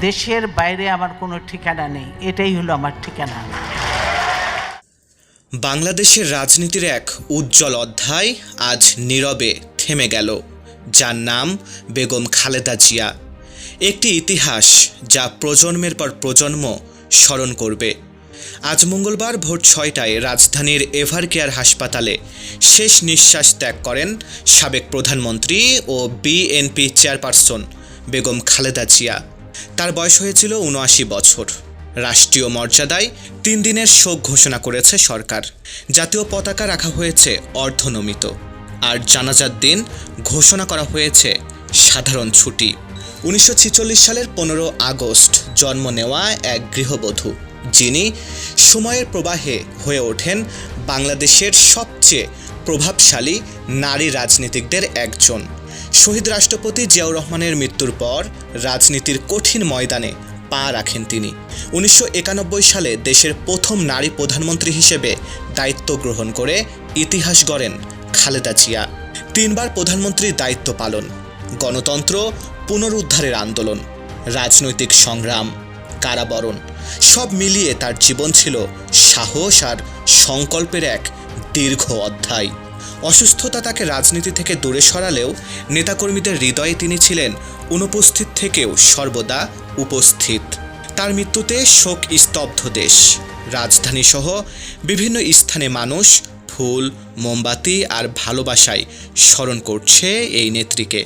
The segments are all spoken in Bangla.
দেশের বাইরে আমার কোনো ঠিকানা নেই। এটাই হলো আমার ঠিকানা। বাংলাদেশের রাজনীতির এক উজ্জ্বল অধ্যায় আজ নীরবে থেমে গেল, যার নাম বেগম খালেদা জিয়া। একটি ইতিহাস যা প্রজন্মের পর প্রজন্ম স্মরণ করবে। আজ মঙ্গলবার ভোর ছয়টায় রাজধানীর এভার কেয়ার হাসপাতালে শেষ নিঃশ্বাস ত্যাগ করেন সাবেক প্রধানমন্ত্রী ও বিএনপি চেয়ারপারসন বেগম খালেদা জিয়া। তার বয়স হয়েছিল উনআশি বছর। রাষ্ট্রীয় মর্যাদায় তিন দিনের শোক ঘোষণা করেছে সরকার। জাতীয় পতাকা রাখা হয়েছে অর্ধনমিত। আর জানাজার দিন ঘোষণা করা হয়েছে সাধারণ ছুটি। উনিশশো ছেচল্লিশ সালের পনেরো আগস্ট জন্ম নেওয়া এক গৃহবধূ। যিনি সময়ের প্রবাহে হয়ে ওঠেন বাংলাদেশের সবচেয়ে প্রভাবশালী নারী রাজনীতিকদের একজন। শহীদ রাষ্ট্রপতি জিয়াউর রহমানের মৃত্যুর পর রাজনীতির কঠিন ময়দানে পা রাখেন তিনি। উনিশশো একানব্বই সালে দেশের প্রথম নারী প্রধানমন্ত্রী হিসেবে দায়িত্ব গ্রহণ করে ইতিহাস গড়েন খালেদা জিয়া। তিনবার প্রধানমন্ত্রীর দায়িত্ব পালন, গণতন্ত্র, পুনরুদ্ধারের আন্দোলন, রাজনৈতিক সংগ্রাম, কারাবরণ, সব মিলিয়ে তার জীবন ছিল সাহস আর সংকল্পের এক দীর্ঘ অধ্যায়। অসুস্থতা তাকে রাজনীতি থেকে দূরে সরালেও নেতাকর্মীদের হৃদয়ে তিনি ছিলেন অনুপস্থিত থেকেও সর্বদা উপস্থিত। তার মৃত্যুতে শোক স্তব্ধ দেশ। রাজধানীসহ বিভিন্ন স্থানে মানুষ ফুল, মোমবাতি আর ভালোবাসায় স্মরণ করছে এই নেত্রীকে।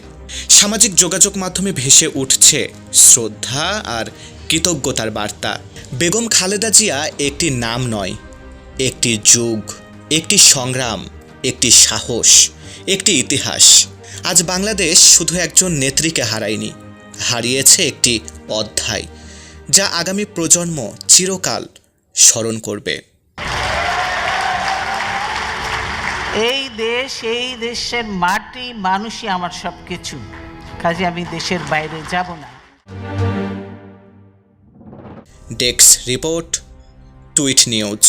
সামাজিক যোগাযোগ মাধ্যমে ভেসে উঠছে শ্রদ্ধা আর কৃতজ্ঞতার বার্তা। বেগম খালেদা জিয়া একটি নাম নয়, একটি যুগ। একটি সংগ্রাম একটি সাহস একটি ইতিহাস। আজ বাংলাদেশ শুধু একজন নেত্রীকে হারায়নি হারিয়েছে একটি অধ্যায় যা আগামী প্রজন্ম চিরকাল স্মরণ করবে। এই দেশ এই দেশের মাটি মানুষই আমার সব কিছু কাজে আমি দেশের বাইরে যাব না। Desk report tweet news.